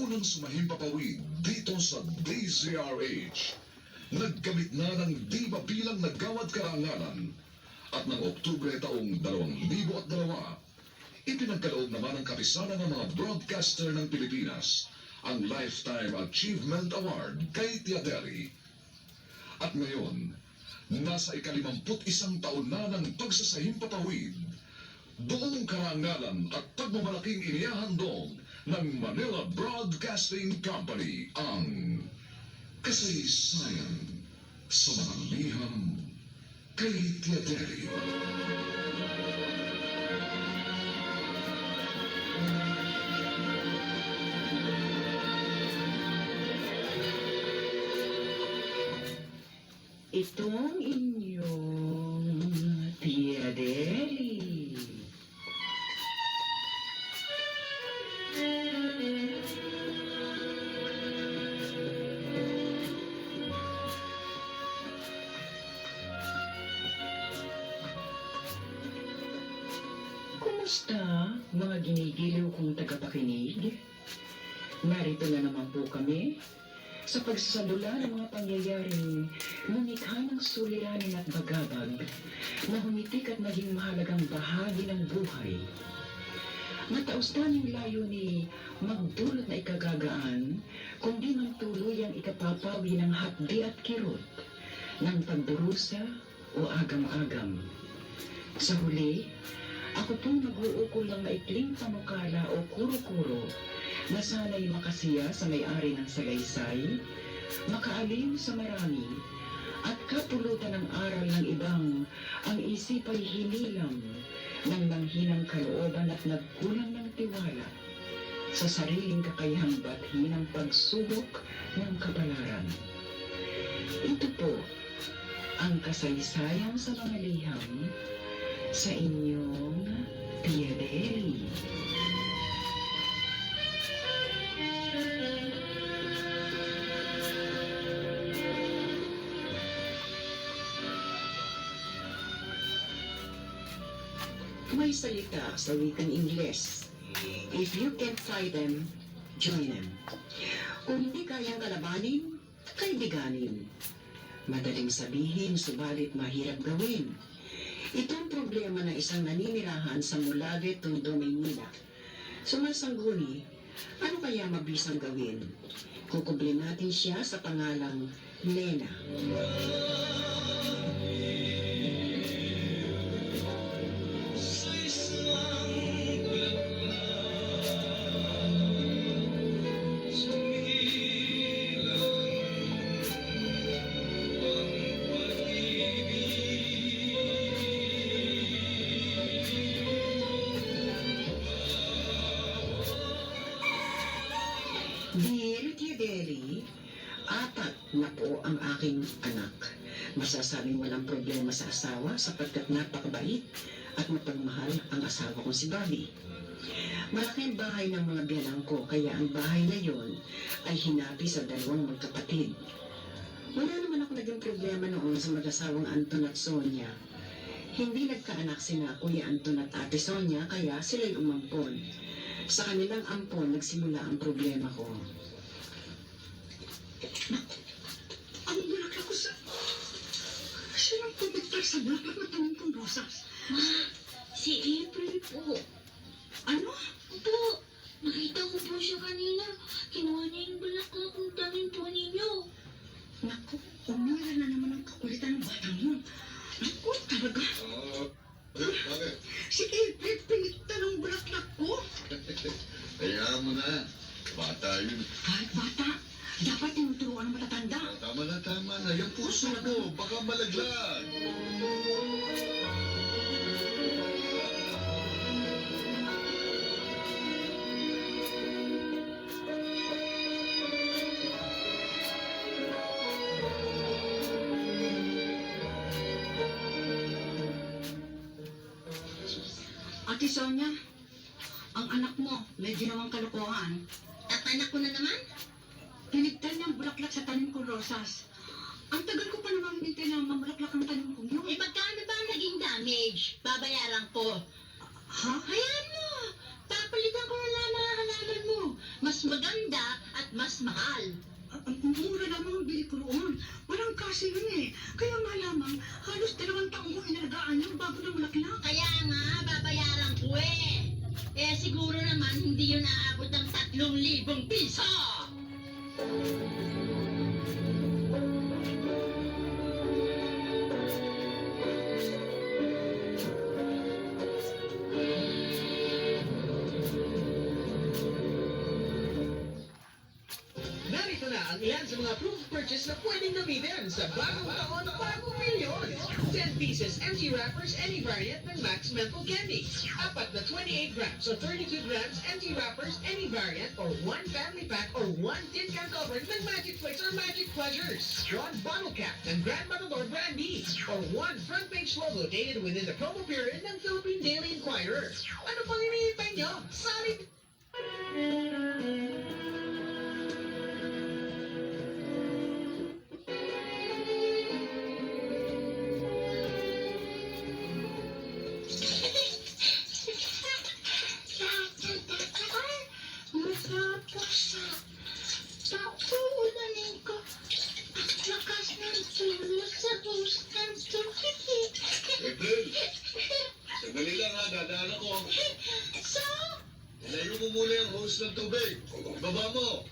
unang sumahimpapawid dito sa DZRH. Nagkamit na ng di bilang nagawad karangalan at ng Oktubre taong 2002, ipinagkaloob naman ng kapisanan ng mga broadcaster ng Pilipinas ang Lifetime Achievement Award kay Tiaderi. At ngayon, nasa ikalimamput isang taon na ng pagsasahimpapawid, buong karangalan at pagmamalaking inihahandog ng Manila Broadcasting Company ang kasaysayan sa mga liham kay Tiaderi. Itong inyong Naman po kami sa pagsasadula ng mga pangyayaring lumikha ng suliranin at bagabag na humitik at naging mahalagang bahagi ng buhay. Mataustan yung layo ni magdulot na ikagagaan, kundi man tuluyang ikapapawi ng hapdi at kirot ng pagdurusa o agam-agam. Sa huli, ako pong mag-uukol ng maikling panukala o kuro-kuro na sana'y makasiya sa may-ari ng salaysay, makaaliw sa marami, at kapulutan ng aral ng ibang ang isip ay hinilam ng manghinang kalooban at nagkulang ng tiwala sa sariling kakayahang bathi ng pagsubok ng kabalaran. Ito po ang kasaysayan sa mga liham sa inyong Piadeli. May salita sa wikang Ingles. If you can't fight them, join them. Kung hindi kayang kalabanin, kaibiganin. Madaling sabihin, subalit mahirap gawin. Ito ang problema ng isang naninirahan sa Mulave, Tondo, Maynila. Sumasangguni, ano kaya mabisang gawin? Kukublin natin siya sa pangalang Lena. Dear sapagkat napakabait at mapagmahal ang asawa kong si Bobby. Malaki ang bahay ng mga biyanang ko kaya ang bahay na yon ay hinapi sa dalawang magkapatid. Wala naman ako naging problema noon sa mag-asawang Anton at Sonia. Hindi nagkaanak sina Kuya Anton at Ate Sonia kaya sila'y umampon. Sa kanilang ampon nagsimula ang problema ko. Sinang pumunta sa bulaklak na tanong kong rosas? Si April po. Ano? Po, nakita ko po siya kanina. Kinuha niya yung bulaklak ng tanim po ninyo. Naku, umira na naman ang kakulitan ng batang yun. Naku, talaga. Ah, bakit? Si April pinikta ng bulaklak ko. Hayaan mo na. Bata yun. Kahit bata, dapat tinuturuan ng matatanda. Tama na, tama na. Yung puso mo, baka malaglag. Ate Sonia, ang anak mo may ginawang kalokohan. At anak ko na naman? Pinigtan niya ang bulaklak sa tanim kong rosas. Ang tagal ko pa namang hintay na mamulaklak ang tanim kong yun. Eh, magkano ba ang naging damage? Babayaran ko. Ha? Hayaan mo. Papalitan ko na lang mga halaman mo. Mas maganda at mas mahal. Ah, Ang mura lamang ang bili ko roon. Walang kasi yun eh. Kaya purchase na pwedeng gamitin sa bagong taon bagong milyon. 10 pieces empty wrappers any variant ng Max Mental Candy. Apat na 28 grams or 32 grams empty wrappers any variant or one family pack or one tin can cover ng Magic Flicks or Magic Pleasures. One bottle cap ng Grand Matador Brandy or one front page logo dated within the promo period ng Philippine Daily Inquirer. Ano pang hinihintay nyo? Sandali lang ha, dadaan ako. So, Ilayo mo muna yung hose ng tubig. Baba mo.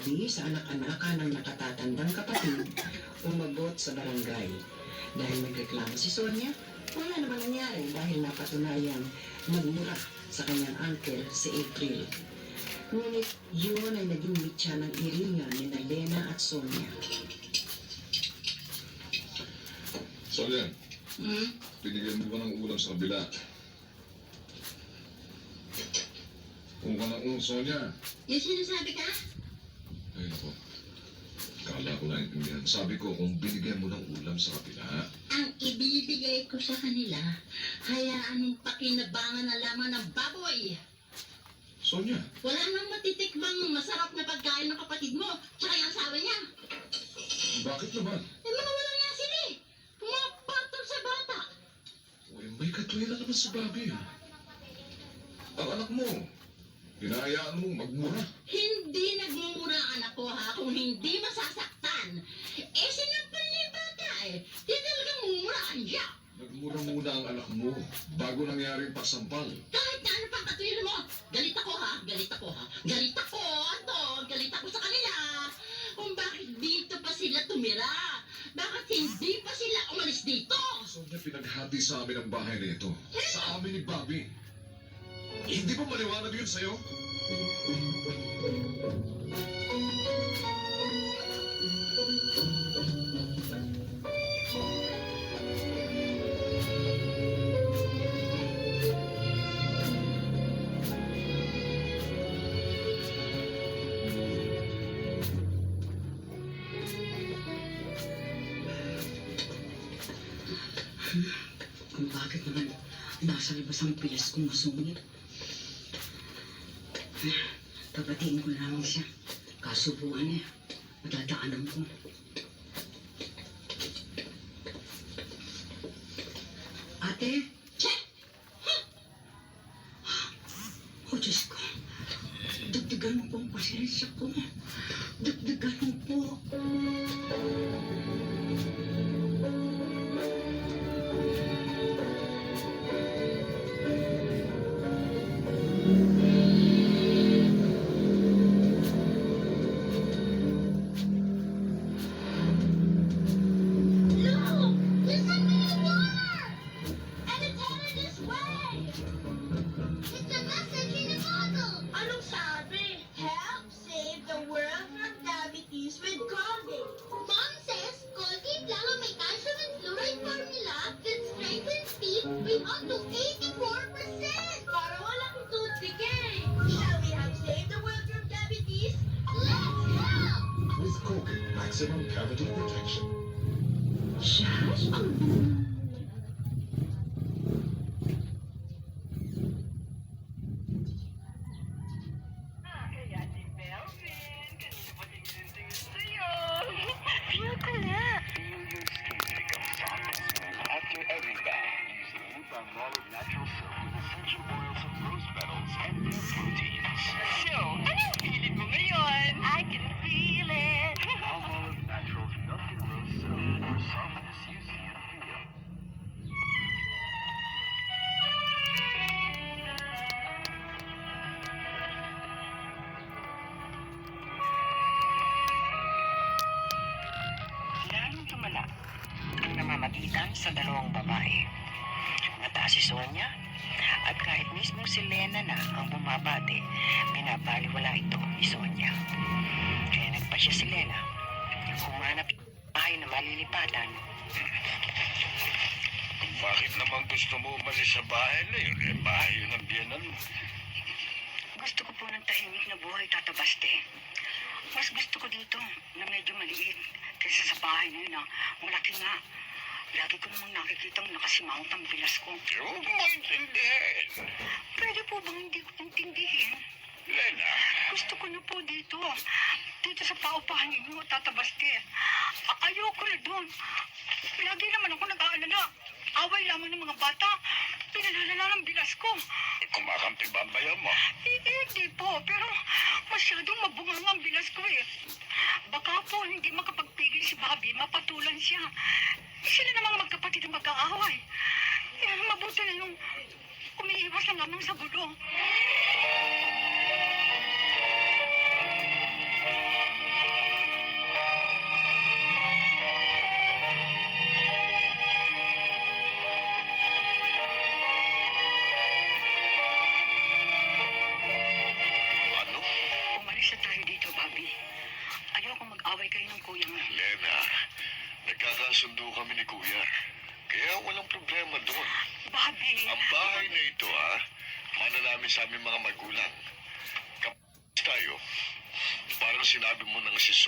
Bobby sa anak-anakan ng nakatatandang kapatid umabot sa barangay. Dahil nagreklamo si Sonia, wala naman nangyari dahil napatunayang nagmura sa kanyang uncle si April. Ngunit yun ay naging mitya ng iringan ni Lena at Sonia. Sonia, Hmm? binigyan mo ba ng ulam sa kabila? Kung ka ulam, Sonia. Yung sinasabi ka? Ay, nako. Kala ko naintindihan. Sabi ko, kung binigyan mo ng ulam sa kabila, Ang ibibigay ko sa kanila, hayaan mong pakinabangan na lamang ng baboy. Sonia, Wala nang matitikbang masarap na pagkain ng kapatid mo, tsaka yung asawa niya. bakit naman? Eh, mga wala nga sila eh. Pumapatol sa bata. Uy, may katwila naman sa Bobby. Ang anak mo, hinahayaan mong magmura. Hindi nagmumura ang anak ko ha, kung hindi masasaktan. Eh, sinampal niya yung bata eh. Di talagang mumuraan siya. Nagmura muna ang anak mo bago nangyari yung pagsampal. Kahit na ano pang katwiran mo, galit ako ha, galit ako ha. Galit ako, ato, galit ako sa kanila. Kung bakit dito pa sila tumira. Bakit hindi pa sila umalis dito? Sonia, pinaghati sa amin ang bahay na ito. Sa amin ni Bobby. Hindi ba maliwanag yun sa'yo? Kung bakit naman nasa labas ang pilas kong masungit. Papatiin ko na lang siya. Kasubuan niya. Matadaanan ko. Corbin Maximum Cavity Protection. Just... sa dalawang babae. Mataas si Sonia at kahit mismo si Lena na ang bumabati, binabaliwala ito ni Sonia. Kaya nagpa siya si Lena. Humanap bahay na malilipatan. Bakit naman gusto mo umalis sa bahay na yun? Eh, bahay yun ang biyanan mo. Gusto ko po ng tahimik na buhay, Tata Baste. Mas gusto ko dito na medyo maliit kaysa sa bahay na yun na malaki nga. Lagi ko namang nakikitang nakasimahot ang bilas ko. Huwag mo intindihin. Pwede po bang hindi ko intindihin? Lena, Gusto ko na po dito. Dito sa paupahan ninyo, Tata Baste. A- ayoko na doon. Lagi naman ako nag-aalala. Away lamang ng mga bata. Pinalalala ng bilas ko. kumakampi ba ang bayan mo? Eh, eh, hindi po. Pero masyadong mabungang ang bilas ko eh. Baka po hindi makapagpigil si Bobby, mapatulan siya. Sila namang magkapatid ang magkaaway. Eh, mabuti na yung umiiwas na lamang sa gulo.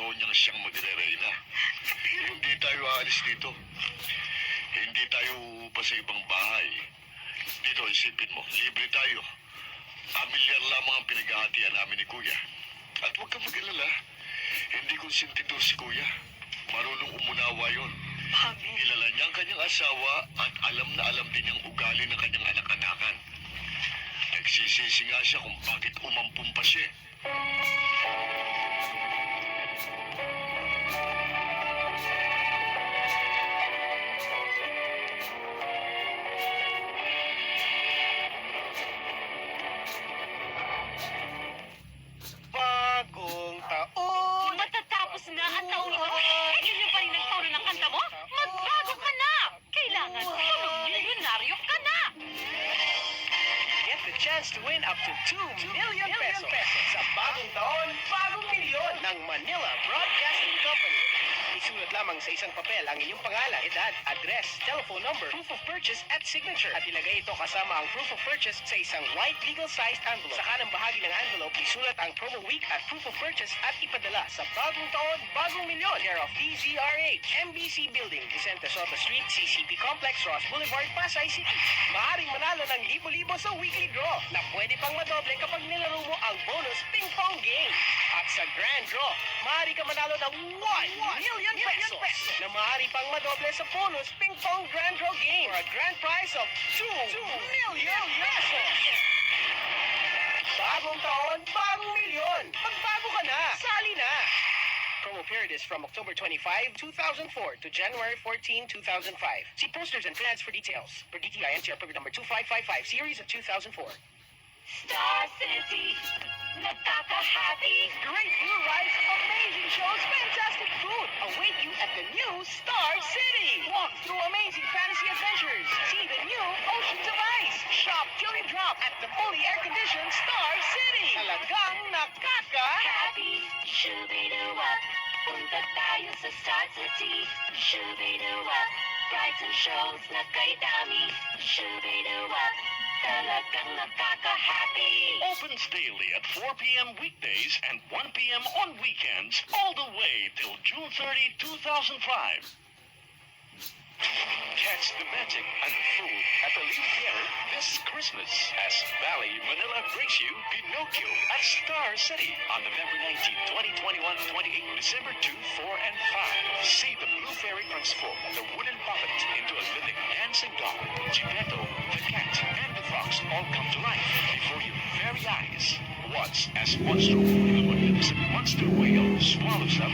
Mo nang si Sonya ang siyang magre-reyna. Hindi tayo aalis dito. Hindi tayo uupa sa ibang bahay. Dito, isipin mo, libre tayo. Pamilyar lamang ang pinaghahatian namin ni Kuya. At huwag kang mag-alala. Hindi konsentidor si Kuya. Marunong umunawa yon. Bobby! Kilala niya ang kanyang asawa at alam na alam din ang ugali ng kanyang anak-anakan. Nagsisisi nga siya kung bakit umampun pa siya. Manila Broadcasting Company. Isulat lamang sa isang papel ang inyong pangalan, edad, address, telephone number, proof of purchase at signature. At ilagay ito kasama ang proof of purchase sa isang white legal-sized envelope. Sa kanang bahagi ng envelope, isulat ang promo week at proof of purchase at ipadala sa bagong taon, bagong milyon. Care of DZRH, MBC Building, Vicente Soto Street, CCP Complex, Ross Boulevard, Pasay City. Maaring manalo ng libo-libo sa weekly draw na pwede pang madoble kapag nilaro mo ang bonus ping pong game. At sa grand draw, maaari ka manalo ng 1 million pesos, na maaari pang madoble sa bonus ping pong grand draw game for a grand prize of 2 million pesos. Bagong taon, bagong milyon. Magbago ka na. Sali na. Promo period is from October 25, 2004 to January 14, 2005. See posters and plans for details. For DTI NCR number 2555, series of 2004. Star City, nakaka-happy! Great amazing shows, fantastic food await you at the new Star City. Walk through amazing fantasy adventures. See the new Ice. Shop drop at the fully air-conditioned Star City. Happy, tayo sa Star City. Shows. Opens daily at 4 p.m. weekdays and 1 p.m. on weekends, all the way till June 30, 2005. Catch the magic and food at the Leaf Theater this Christmas as Valley Manila brings you Pinocchio at Star City on November 19, 2021, 28, December 2, 4, and 5. See the Blue Fairy transform the wooden puppet into a living dancing doll. Geppetto, the cat, all come to life before your very eyes. Watch as the magnificent monster whale, swallows up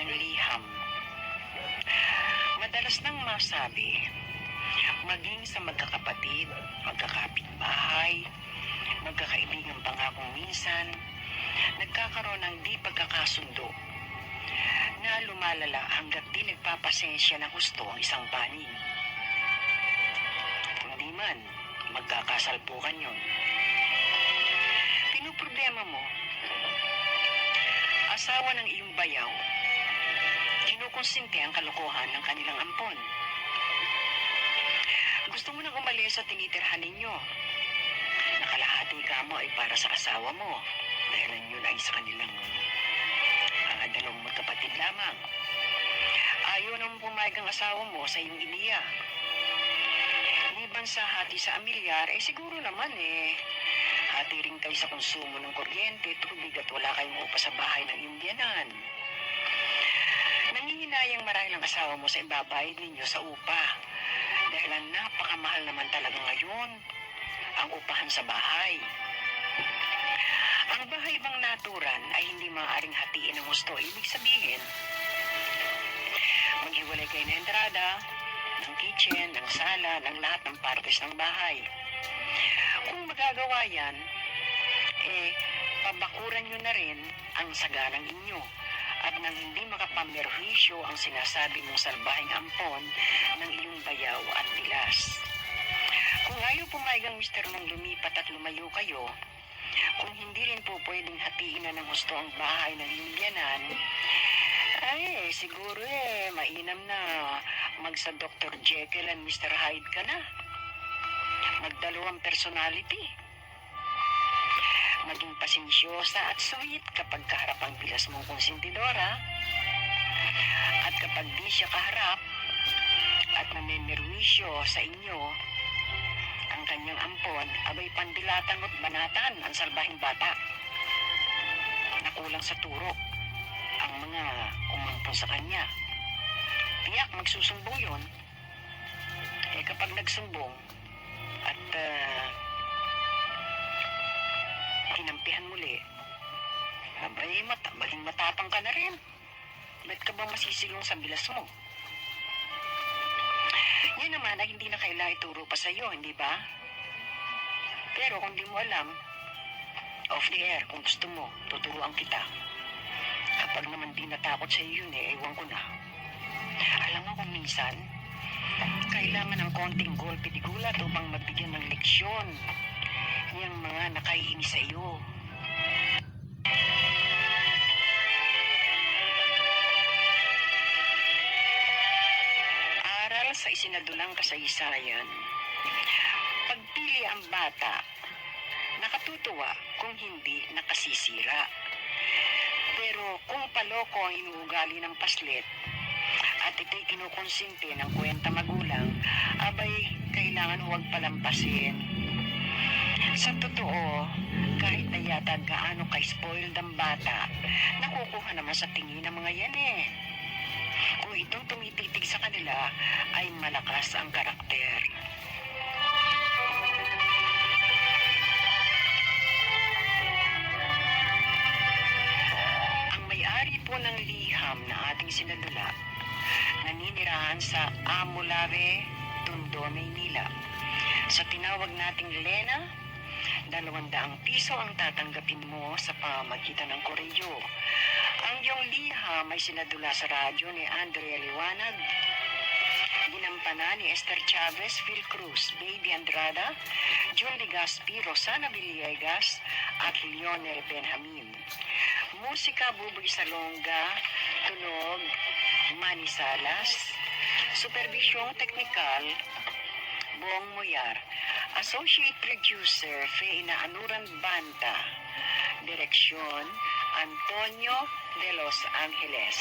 kanyang liham. Madalas nang masabi, maging sa magkakapatid, magkakapitbahay, magkakaibigan pa nga kung minsan, nagkakaroon ng di pagkakasundo na lumalala hanggat di nagpapasensya ng gusto ang isang panig. Kundi man, magkakasalpukan yon. Pinoproblema mo, asawa ng iyong bayaw, kinukonsinte ang kalokohan ng kanilang ampon. Gusto mo nang umalis sa tinitirhan ninyo. Nakalahati ka mo ay para sa asawa mo dahil ang yun ay sa kanilang uh, dalawang magkapatid lamang. Ayaw nang pumayag ang asawa mo sa iyong iniya. Liban sa hati sa amilyar, eh siguro naman eh, hati rin kayo sa konsumo ng kuryente, tubig at wala kayong upa sa bahay ng iyong Nangihinayang marahil ang asawa mo sa ibabayad ninyo sa upa. Dahil ang napakamahal naman talaga ngayon ang upahan sa bahay. Ang bahay bang naturan ay hindi maaaring hatiin ng gusto. Ibig sabihin, maghiwalay kayo ng entrada, ng kitchen, ng sala, ng lahat ng partes ng bahay. Kung magagawa yan, eh, pabakuran nyo na rin ang saganang inyo at nang hindi makapamerwisyo ang sinasabi ng salbahing ampon ng iyong bayaw at bilas. Kung ayaw pumayag ang mister mong lumipat at lumayo kayo, kung hindi rin po pwedeng hatiin na ng gusto ang bahay ng biyanan, ay, siguro eh, mainam na mag sa Dr. Jekyll and Mr. Hyde ka na. Magdalawang personality. Maging pasensyosa at sweet kapag kaharap ang bilas mong konsentidora. At kapag di siya kaharap at namimirwisyo sa inyo, ang kanyang ampon, abay pandilatang at banatan ang salbahing bata. Nakulang sa turo ang mga umampon sa kanya. Tiyak magsusumbong yun. Eh kapag nagsumbong at ah, kinampihan muli, abay mata, maging matapang ka na rin. Ba't ka ba masisilong sa bilas mo? Yan naman ay hindi na kailangan ituro pa sa'yo, hindi ba? Pero kung di mo alam, off the air, kung gusto mo, tuturuan kita. Kapag naman di natakot sa iyo yun eh, ewan ko na. Alam mo kung minsan, kailangan ng konting golpe di gulat upang mabigyan ng leksyon yung mga nakaiinis sa iyo. Aral sa isinadulang kasaysayan. Pagpili ang bata, nakatutuwa kung hindi nakasisira. Pero kung paloko ang inuugali ng paslit at ito'y kinukonsinte ng kwenta magulang, abay kailangan huwag palampasin. Sa totoo, kahit na yata gaano ka-spoiled ang bata, nakukuha naman sa tingin ng mga yan eh. Kung itong tumititig sa kanila, ay malakas ang karakter. Ang may-ari po ng liham na ating sinadula, naninirahan sa Amulave, Tondo, Maynila. Sa tinawag nating Lena, dalawandaang piso ang tatanggapin mo sa pamamagitan ng koreo. Ang iyong liham ay sinadula sa radyo ni Andrea Liwanag, Ginampana ni Esther Chavez, Phil Cruz, Baby Andrada, June Legaspi, Rosana Villegas, at Lionel Benjamin. Musika Buboy Salonga, Tunog, Manny Salas, Supervisyong Teknikal, Bong Moyar, Associate Producer, Feina Anuran Banta, Direksyon, Antonio de Los Angeles.